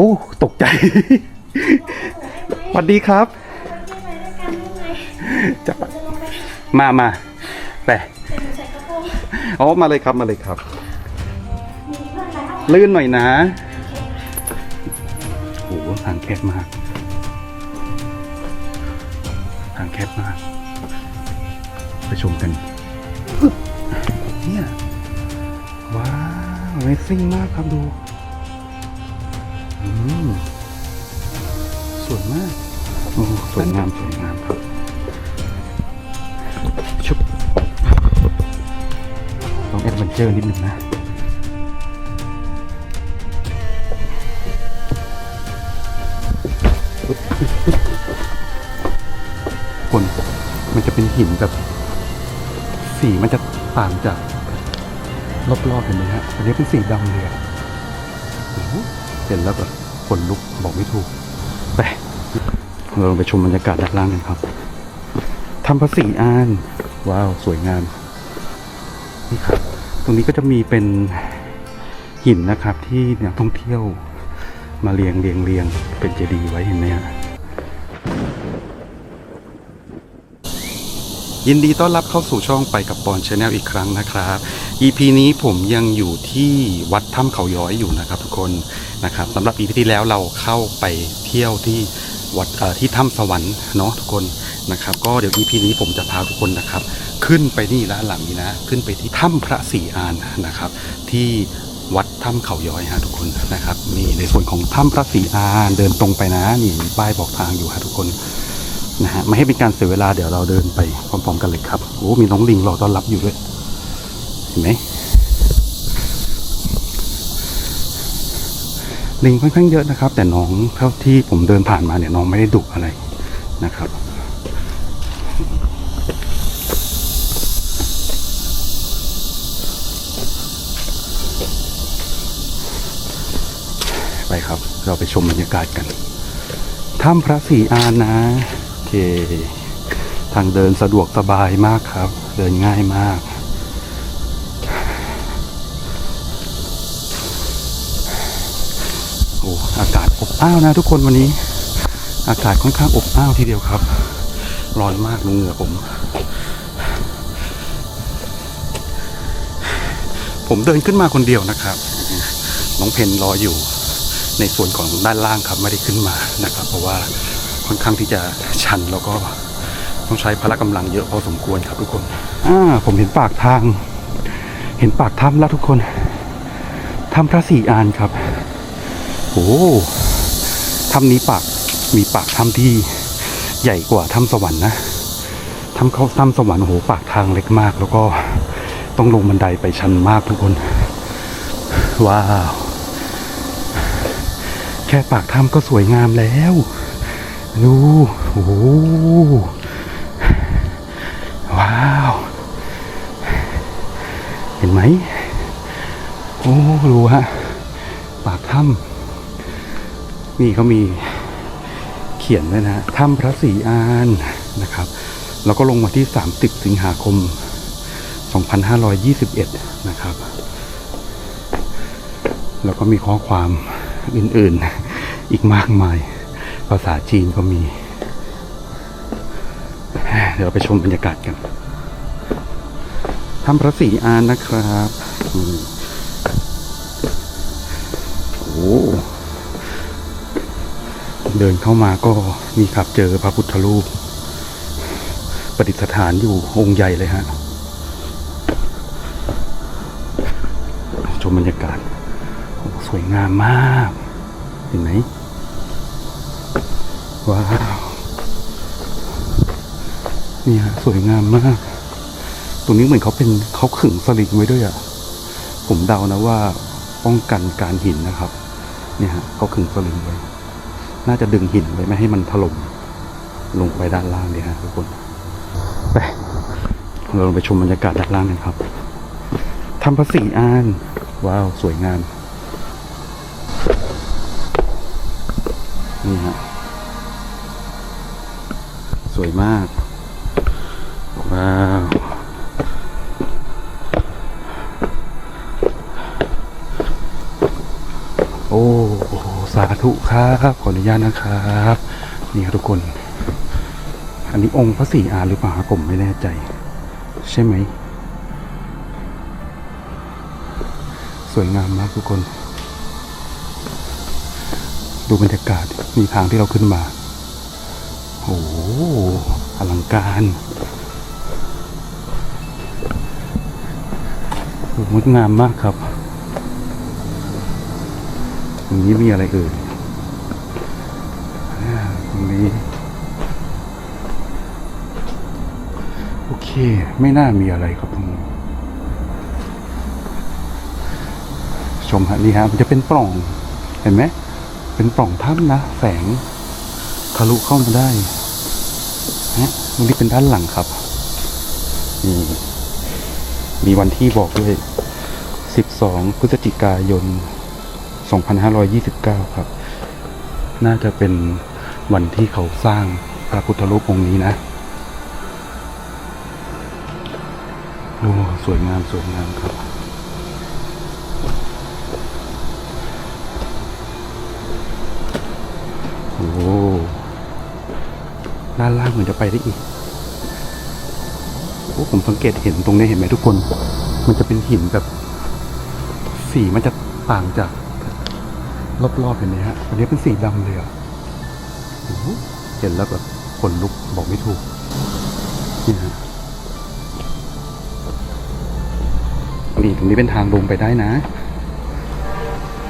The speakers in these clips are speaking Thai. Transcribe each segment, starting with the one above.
โอ้ ตกใจ สวัสดีครับ จะไปมามาไปอ๋อ มาเลยครับ มาเลยครับ ลื่นหน่อยนะ โอ้โหทางแคบมาก ทางแคบมาก ไปชมกัน เนี่ย ว้าว Amazing มากครับดู สวยมาก โอ้สวยงามสวยงามครับชุบต้องแอดเวนเจอร์นิดนึงนะคนมันจะเป็นหินแบบ สีมันจะต่างจากรอบๆเห็นไหมฮะอันนี้เป็นสีดำเลยอะโอ้โหเห็นแล้วแบบขนลุกบอกไม่ถูก ไปเราลงไปชมบรรยากาศด้านล่างกันครับทำภาษีอาน ว้าว สวยงาม นี่ครับ ตรงนี้ก็จะมีเป็นหินนะครับที่นักท่องเที่ยวมาเรียงเรียงเรียงเป็นเจดีย์ไว้เห็นไหมฮะ ยินดีต้อนรับเข้าสู่ช่องไปกับปอนชาแนลอีกครั้งนะครับ EP นี้ผมยังอยู่ที่วัดถ้ำเขาย้อยอยู่นะครับ ทุกคนนะครับสำหรับ EP ที่แล้วเราเข้าไปเที่ยวที่วัดที่ถ้ำสวรรค์เนาะทุกคนนะครับ ก็เดี๋ยว EP นี้ผมจะพาทุกคนนะครับ ขึ้นไปนี่ละหลังนี้นะ ขึ้นไปที่ถ้ำพระศรีอานนะครับ ที่วัดถ้ำเขาย้อยฮะทุกคนนะครับนี่ในส่วนของถ้ำพระศรีอานเดินตรงไปนะนี่มีป้ายบอกทางอยู่ฮะทุกคน นะฮะไม่ให้เป็นการเสียเวลาเดี๋ยวเราเดินไปพร้อมๆกันเลยครับโอ้มีน้องลิงรอต้อนรับอยู่ด้วยเห็นไหมลิงค่อนข้างเยอะนะครับ แต่น้องเท่าที่ผมเดินผ่านมาเนี่ยน้องไม่ได้ดุอะไรนะครับไปครับ เราไปชมบรรยากาศกันถ้ำพระศรีอานนะ เค ทางเดินสะดวกสบายมากครับ เดินง่ายมาก โอ้อากาศอบอ้าวนะทุกคนวันนี้ อากาศค่อนข้างอบอ้าวทีเดียวครับ ร้อนมากลุงเหงื่อผม ผมเดินขึ้นมาคนเดียวนะครับ น้องเพนรออยู่ในส่วนของด้านล่างครับไม่ได้ขึ้นมานะครับ เพราะว่า ค่อนข้างที่จะชันแล้วก็ต้องใช้พละกำลังเยอะพอสมควรครับทุกคนอ่าผมเห็นปากทาง เห็นปากถ้ำแล้วทุกคนถ้ำพระศรีอานครับโอ้ถ้ำนี้ปากมีปากถ้ำที่ใหญ่กว่าถ้ำสวรรค์นะถ้ำเขาถ้ำสวรรค์โอ้โหปากทางเล็กมาก แล้วก็ต้องลงบันไดไปชันมากทุกคน ว้าว แค่ปากถ้ำก็สวยงามแล้ว ดูโอ้โหว้าว เห็นไหม โอ้ดูฮะ ปากถ้ำนี่เขามีเขียนไว้นะถ้ำพระศรีอานนะครับ แล้วก็ลงมาที่ 30 สิงหาคม 2521 นะครับ แล้วก็มีข้อความอื่นๆอีกมากมาย ภาษาจีนก็มี เดี๋ยวเราไปชมบรรยากาศกันถ้ำพระศรีอานนะครับอืมโอ้เดินเข้ามาก็มีครับเจอพระพุทธรูป ประดิษฐานอยู่องค์ใหญ่เลยฮะ ชมบรรยากาศ สวยงามมาก เห็นไหม ว้าวนี่ฮะสวยงามมาก ตรงนี้เหมือนเขาเป็นเขาขึงสลิงไว้ด้วยอะ่ะ ผมเดานะว่าป้องกันการหินนะครับ เนี่ยฮะเขาขึงสลิงไว้ น่าจะดึงหินไว้ไม่ให้มันถล่มลงไปด้านล่างเนี่ยฮะทุกคน ไป เราลงไปชมบรรยากาศด้านล่างกันครับทำภาษีอาน ว้าว สวยงาม นี่ฮะ วยมาก ว้าวโอ้โอ้สาธุครับ ขออนุญาตนะครับ นี่ครับทุกคน อันนี้องค์พระศรีอาหรือเปล่าผมไม่แน่ใจ ใช่ไหม สวยงามมากทุกคน ดูบรรยากาศมีทางที่เราขึ้นมา โอ้โหอลังการงดงามมากครับตรงนี้มีอะไรเอ่ยอ่าตรงนี้ โอเค ไม่น่ามีอะไรครับตรงนี้ชมฮะนี่ฮะมันจะเป็นปล่อง เห็นไหม เป็นปล่องถ้ำนะ แสงทะลุเข้ามาได้ ตรงนี้เป็นด้านหลังครับนี่มีวันที่บอกด้วย 12 พฤศจิกายน 2529 ครับ น่าจะเป็นวันที่เขาสร้างพระพุทธรูปองค์นี้นะโอ้สวยงามสวยงามครับ โอ้ ด้านล่างเหมือนจะไปได้อีกโอ้ผมสังเกตเห็นตรงนี้เห็นไหมทุกคน มันจะเป็นหินแบบ สีมันจะต่างจาก รอบๆเห็นไหมฮะอันนี้เป็นสีดำเลยอะเห็นแล้วแบบขนลุกบอกไม่ถูกนี่ฮะนี่ตรงนี้เป็นทางลงไปได้นะ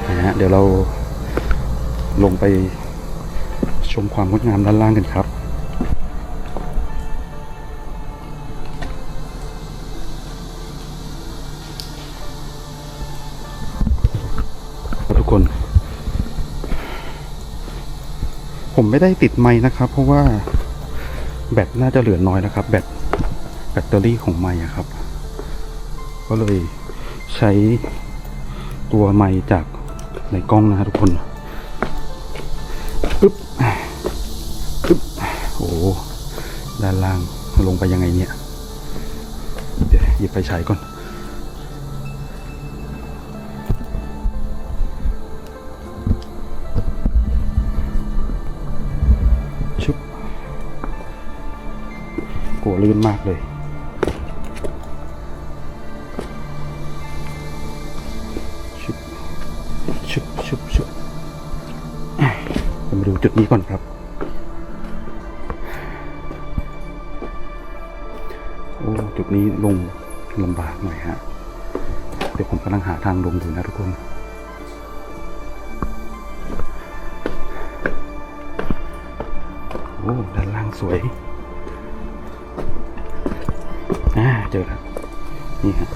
นะฮะเดี๋ยวเราลงไปชมความงดงามด้านล่างกันครับ ไม่ได้ติดไม้นะครับ เพราะว่าแบตน่าจะเหลือน้อยนะครับ แบตแบตเตอรี่ของไม้ครับ ก็เลยใช้ตัวไม้จากในกล้องนะฮะทุกคนปึ๊บปึ๊บโอ้ด้านล่างลงไปยังไงเนี่ย เดี๋ยวหยิบไฟฉายก่อน ลัวลื่นมากเลยชุบชุบชุบชุบมาดูจุดนี้ก่อนครับโอ้จุดนี้ลงลำบากหน่อยฮะเดี๋ยวผมกำลังหาทางลงอยู่นะทุกคนโอ้ด้านล่างสวย อ่าเจอแล้วนี่ฮะ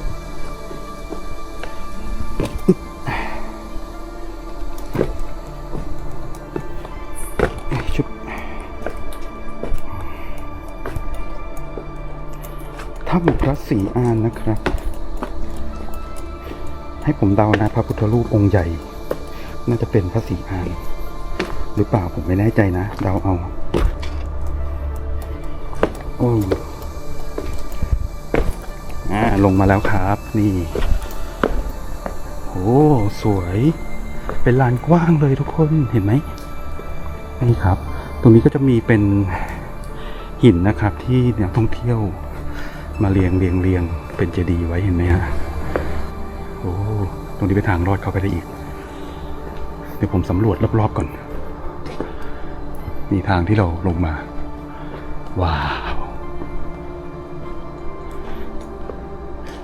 ชุบถ้ำพระศรีอานนะครับ ให้ผมเดานะพระพุทธรูปองค์ใหญ่ น่าจะเป็นพระศรีอาน หรือเปล่าผมไม่แน่ใจนะ เดาเอา โอ้ อ่าลงมาแล้วครับ นี่โอ้สวย เป็นลานกว้างเลยทุกคนเห็นไหมนี่ครับ ตรงนี้ก็จะมีเป็นหินนะครับ ที่นักท่องเที่ยวมาเรียงเรียงเรียงเป็นเจดีย์ไว้เห็นไหมฮะโอ้ตรงนี้เป็นทางลอดเข้าไปได้อีก เดี๋ยวผมสำรวจรอบๆก่อนมีทางที่เราลงมา ว้าว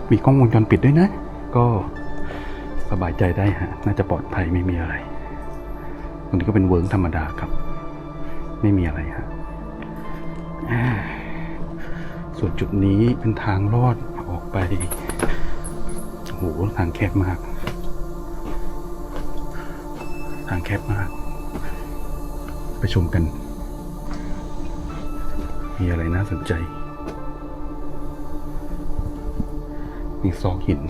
มีกล้องวงจรปิดด้วยนะ ก็สบายใจได้ฮะ น่าจะปลอดภัยไม่มีอะไร ตรงนี้ก็เป็นเวิร์กธรรมดาครับ ไม่มีอะไรฮะ ส่วนจุดนี้เป็นทางลอดออกไปโอ้โหทางแคบมาก ทางแคบมาก ไปชมกัน มีอะไรน่าสนใจ มีซอกหิน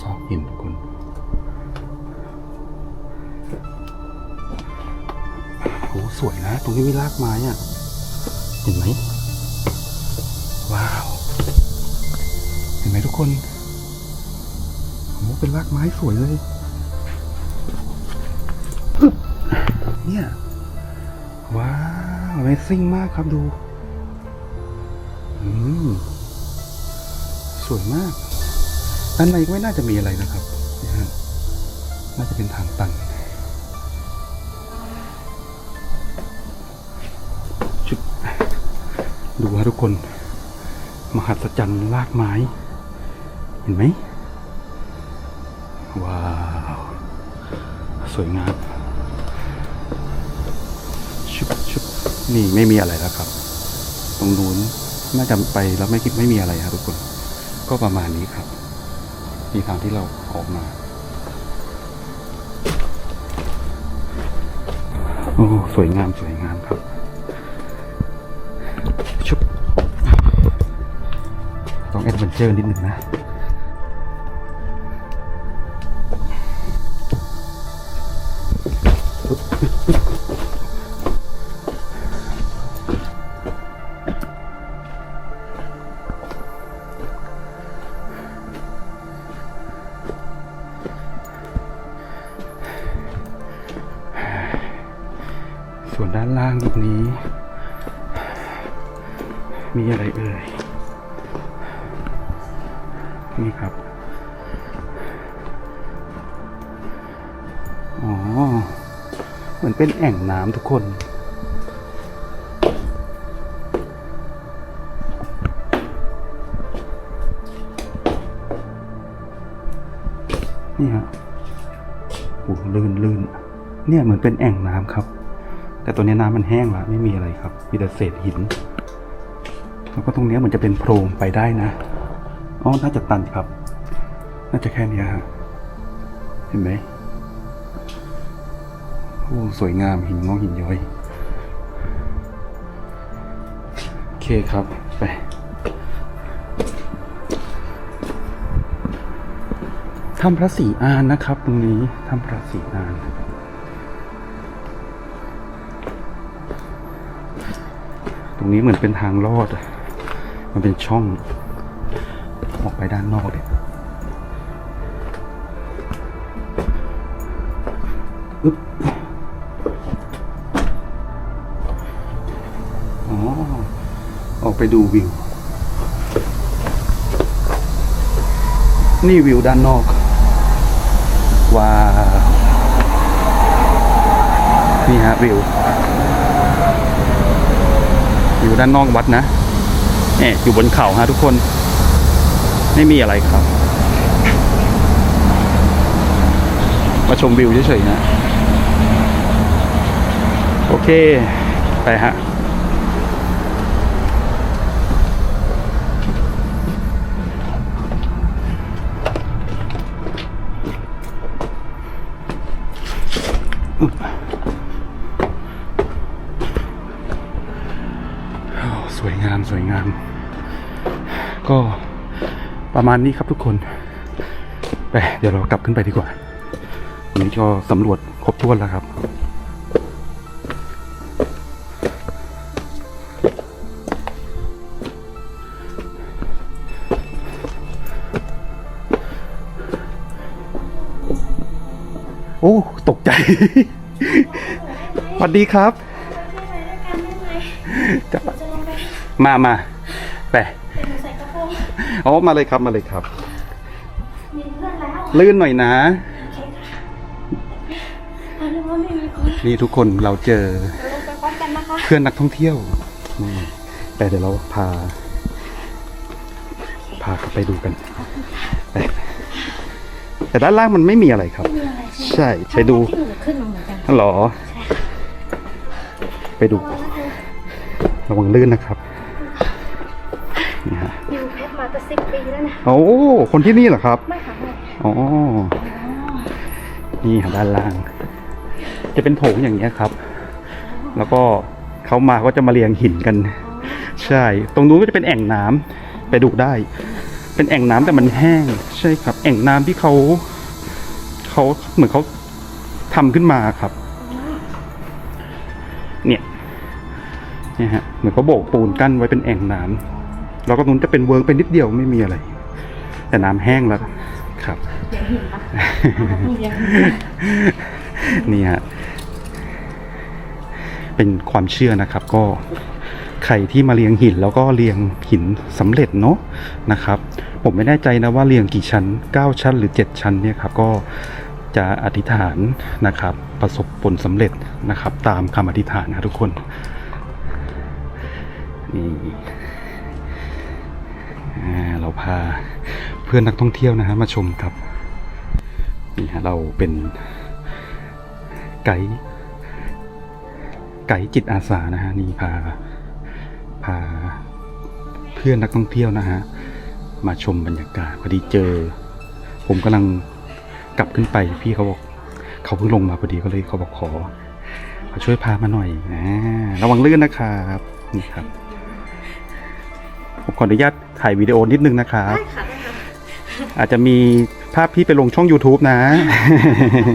ซอกหินทุกคนโอ้สวยนะ ตรงนี้มีรากไม้อะเห็นไหม ว้าว เห็นไหมทุกคนโอ้เป็นรากไม้สวยเลย เนี่ย ว้าว Amazing มากครับดู สวยมากด้านในก็ไม่น่าจะมีอะไรนะครับนี่ฮะน่าจะเป็นทางตันชุดดูฮะทุกคน มหัศจรรย์รากไม้ เห็นไหม ว้าว สวยงามชุบชุบนี่ไม่มีอะไรแล้วครับ ตรงนู้นน่าจะไปแล้วไม่คิดไม่มีอะไรครับทุกคน ก็ประมาณนี้ครับ มีทางที่เราออกมา โอ้ สวยงามสวยงามครับชุบต้องแอดเวนเจอร์นิดหนึ่งนะ มีอะไรเอ่ย นี่ครับ อ๋อ เหมือนเป็นแอ่งน้ำทุกคนนี่ฮะโอ้ลื่นลื่นเนี่ยเหมือนเป็นแอ่งน้ำครับ แต่ตัวนี้น้ำมันแห้งละไม่มีอะไรครับ มีแต่เศษหิน แล้วก็ตรงนี้เหมือนจะเป็นโพรงไปได้นะอ๋อน่าจะตันครับ น่าจะแค่นี้ฮะเห็นไหมโอ้สวยงามหินงอกหินย้อยโอเคครับไปถ้ำพระศรีอานนะครับ ตรงนี้ถ้ำพระศรีอานตรงนี้เหมือนเป็นทางลอดอะ มันเป็นช่องออกไปด้านนอกเนี่ยอึ๊บอ๋อ ออกไปดูวิว นี่วิวด้านนอก ว้าว นี่ฮะวิวอยู่ด้านนอกวัดนะ แอบอยู่บนเขาฮะทุกคน ไม่มีอะไรครับ มาชมวิวเฉยๆนะ โอเค ไปฮะโอ้สวยงาม สวยงาม ก็ประมาณนี้ครับทุกคนไปเดี๋ยวเรากลับขึ้นไปดีกว่าวันนี้ก็สำรวจครบถ้วนแล้วครับโอ้ตกใจ สวัสดีครับ จะจะลงไปมามา อ๋อมาเลยครับมาเลยครับ มีเพื่อนแล้วลื่นหน่อยนะโอเคค่ะอันนี้ว่าไม่มีคนนี่ทุกคนเราเจอเดี๋ยวลงไปพร้อมกันนะคะ เพื่อนนักท่องเที่ยวนี่แต่เดี๋ยวเราพา พาเขาไปดูกันไปแต่ด้านล่างมันไม่มีอะไรครับไม่มีอะไรใช่ไหมใช่ใช้ดูที่หนูขึ้นมาเหมือนกันหรอ ไปดู ระวังลื่นนะครับ สิบปีแล้วนะโอ้คนที่นี่เหรอครับ ไม่ค่ะไม่อ๋อ นี่ค่ะด้านล่าง จะเป็นโถงอย่างเงี้ยครับ แล้วก็เขามาก็จะมาเรียงหินกัน ใช่ ตรงนู้นก็จะเป็นแอ่งน้ำไปดูได้ เป็นแอ่งน้ำแต่มันแห้ง ใช่ครับ แอ่งน้ำที่เขาเขาเหมือนเขาทำขึ้นมาครับ เนี่ยเนี่ยฮะ เหมือนเขาโบกปูนกั้นไว้เป็นแอ่งน้ำ แล้วก็ตรงนู้นจะเป็นเวิร์กเป็นนิดเดียวไม่มีอะไร แต่น้ำแห้งแล้วครับเลี้ยงหินปะต้องเลี้ยงหินนี่ฮะเป็นความเชื่อนะครับ ก็ใครที่มาเรียงหินแล้วก็เรียงหินสำเร็จเนาะนะครับ ผมไม่แน่ใจนะว่าเรียงกี่ชั้น 9 ชั้นหรือ 7 ชั้นเนี่ยครับก็จะอธิษฐานนะครับ ประสบผลสำเร็จนะครับ ตามคำอธิษฐานนะทุกคนนี่อ่า เราพาเพื่อนนักท่องเที่ยวนะฮะมาชมครับนี่ฮะเราเป็นไกด์ไกด์จิตอาสานะฮะนี่พาพาเพื่อนนักท่องเที่ยวนะฮะมาชมบรรยากาศพอดีเจอ ผมกำลังกลับขึ้นไปพี่เขาบอกเขาเพิ่งลงมาพอดีก็เลยเขาบอกขอขอช่วยพามาหน่อยนะระวังลื่นนะครับนี่ครับ ผมขออนุญาตถ่ายวิดีโอนิดนึงนะครับได้ค่ะได้ค่ะอาจจะมีภาพพี่ไปลงช่อง YouTube นะ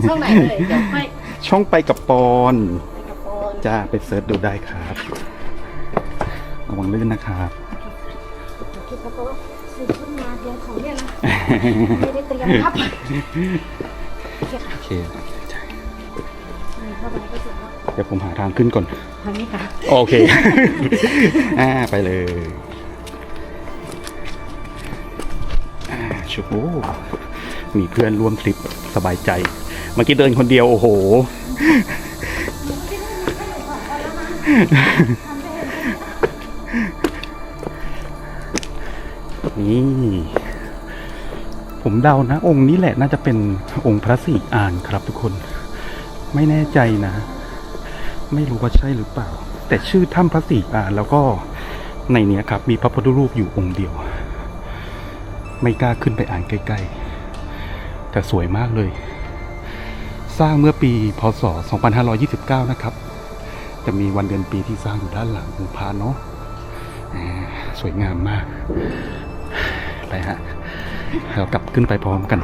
ช่องไหนเลยเดี๋ยวค่อยช่องไปกับปอนไปกับโอนจ้าไปเซิร์ชดูได้ครับระวังลื่นนะครับ คิดว่าก็ซื้อชุดมาเตรียมของเนี่ยนะไม่ได้เตรียมครับโอเคค่ะโอเคมีเข้าไปก็ถึงแล้วเดี๋ยวผมหาทางขึ้นก่อนทางนี้ค่ะ โอเค อ่าไปเลย อ่าชูโอ้มีเพื่อนร่วมทริปสบายใจ เมื่อกี้เดินคนเดียว โอ้โห นี่ ผมเดานะ องค์นี้แหละน่าจะเป็นองค์พระศรีอานครับทุกคน ไม่แน่ใจนะ ไม่รู้ว่าใช่หรือเปล่า แต่ชื่อถ้ำพระศรีอานแล้วก็ในเนี้ยครับ มีพระพุทธรูปอยู่องค์เดียว ไม่กล้าขึ้นไปอ่านใกล้ๆ แต่สวยมากเลย สร้างเมื่อปีพศ 2529 นะครับ จะมีวันเดือนปีที่สร้างอยู่ด้านหลังองค์พระเนาะสวยงามมาก ไปฮะ เรากลับขึ้นไปพร้อมกัน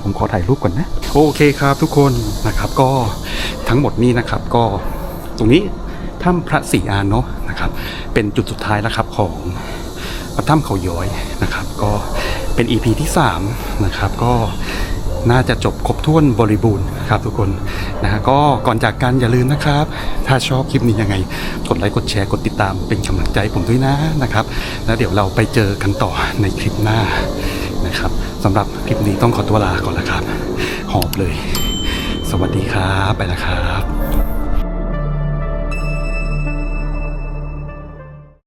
ยวผมขอถ่ายรูปก่อนนะ โอเคครับทุกคนนะครับก็ทั้งหมดนี้นะครับก็ตรงนี้ถ้ำพระศรีอานเนาะนะครับ เป็นจุดสุดท้ายแล้วครับของถ้ำเขาย้อยนะครับ ก็เป็น EP ที่ 3 นะครับก็น่าจะจบครบถ้วนบริบูรณ์ครับทุกคนนะฮะก็ก่อนจากกันอย่าลืมนะครับ ถ้าชอบคลิปนี้ยังไง กดไลค์กดแชร์กดติดตามเป็นกำลังใจผมด้วยนะนะครับ แล้วเดี๋ยวเราไปเจอกันต่อในคลิปหน้านะครับ สำหรับคลิปนี้ต้องขอตัวลาก่อนแล้วครับ หอบเลย สวัสดีครับ ไปแล้วครับ